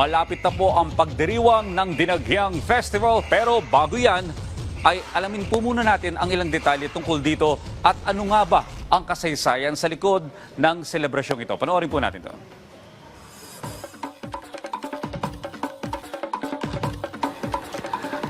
malapit na po ang pagdiriwang ng Dinagyang Festival. Pero bago yan, ay alamin po muna natin ang ilang detalye tungkol dito at ano nga ba ang kasaysayan sa likod ng selebrasyong ito. Panoorin po natin to.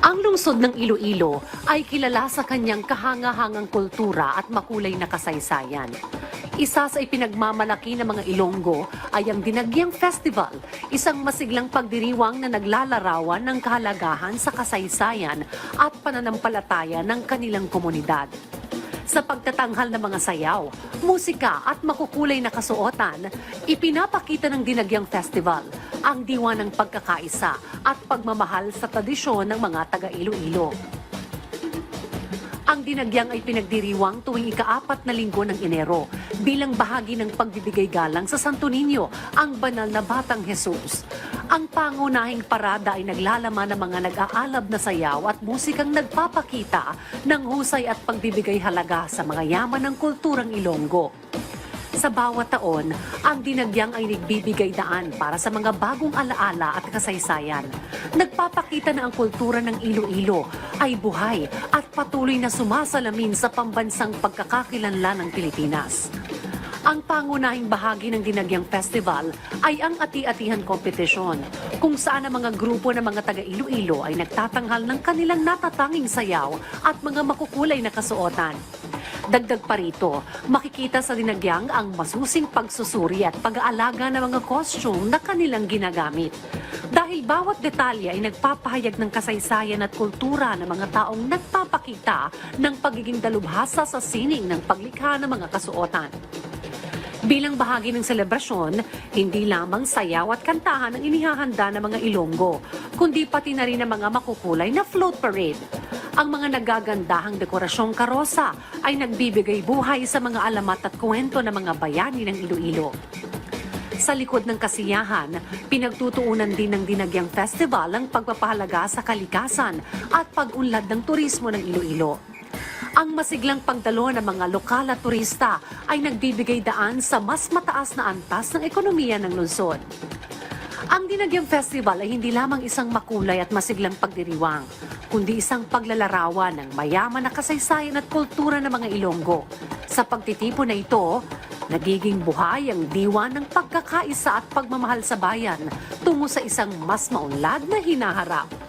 Ang lungsod ng Iloilo ay kilala sa kanyang kahanga-hangang kultura at makulay na kasaysayan. Isa sa ipinagmamalaki ng mga Ilonggo ay ang Dinagyang Festival, isang masiglang pagdiriwang na naglalarawan ng kahalagahan sa kasaysayan at pananampalataya ng kanilang komunidad. Sa pagtatanghal ng mga sayaw, musika at makukulay na kasuotan, ipinapakita ng Dinagyang Festival ang diwa ng pagkakaisa at pagmamahal sa tradisyon ng mga taga-Iloilo. Ang dinagyang ay pinagdiriwang tuwing ikaapat na linggo ng Enero bilang bahagi ng pagbibigay galang sa Santo Niño, ang banal na Batang Jesus. Ang pangunahing parada ay naglalaman ng mga nag-aalab na sayaw at musikang nagpapakita ng husay at pagbibigay halaga sa mga yaman ng kulturang Ilonggo. Sa bawat taon, ang dinagyang ay nagbibigay daan para sa mga bagong alaala at kasaysayan. Nagpapakita na ang kultura ng Iloilo ay buhay at patuloy na sumasalamin sa pambansang pagkakakilanlan ng Pilipinas. Ang pangunahing bahagi ng Dinagyang Festival ay ang ati-atihan competition, kung saan ang mga grupo ng mga taga Iloilo ay nagtatanghal ng kanilang natatanging sayaw at mga makukulay na kasuotan. Dagdag pa rito, makikita sa dinagyang ang masusing pagsusuri at pag-aalaga ng mga costume na kanilang ginagamit. Dahil bawat detalye ay nagpapahayag ng kasaysayan at kultura ng mga taong nagpapakita ng pagiging dalubhasa sa sining ng paglikha ng mga kasuotan. Bilang bahagi ng selebrasyon, hindi lamang sayaw at kantahan ang inihahanda ng mga Ilonggo, kundi pati na rin ang mga makukulay na float parade. Ang mga nagagandahang dekorasyong karosa ay nagbibigay buhay sa mga alamat at kwento ng mga bayani ng Iloilo. Sa likod ng kasiyahan, pinagtutuunan din ng Dinagyang Festival ang pagpapahalaga sa kalikasan at pag-unlad ng turismo ng Iloilo. Ang masiglang pagdalo ng mga lokal at turista ay nagbibigay daan sa mas mataas na antas ng ekonomiya ng lungsod. Ang Dinagyang Festival ay hindi lamang isang makulay at masiglang pagdiriwang, kundi isang paglalarawan ng mayaman na kasaysayan at kultura ng mga Ilonggo. Sa pagtitipon na ito, nagiging buhay ang diwa ng pagkakaisa at pagmamahal sa bayan tungo sa isang mas maunlad na hinaharap.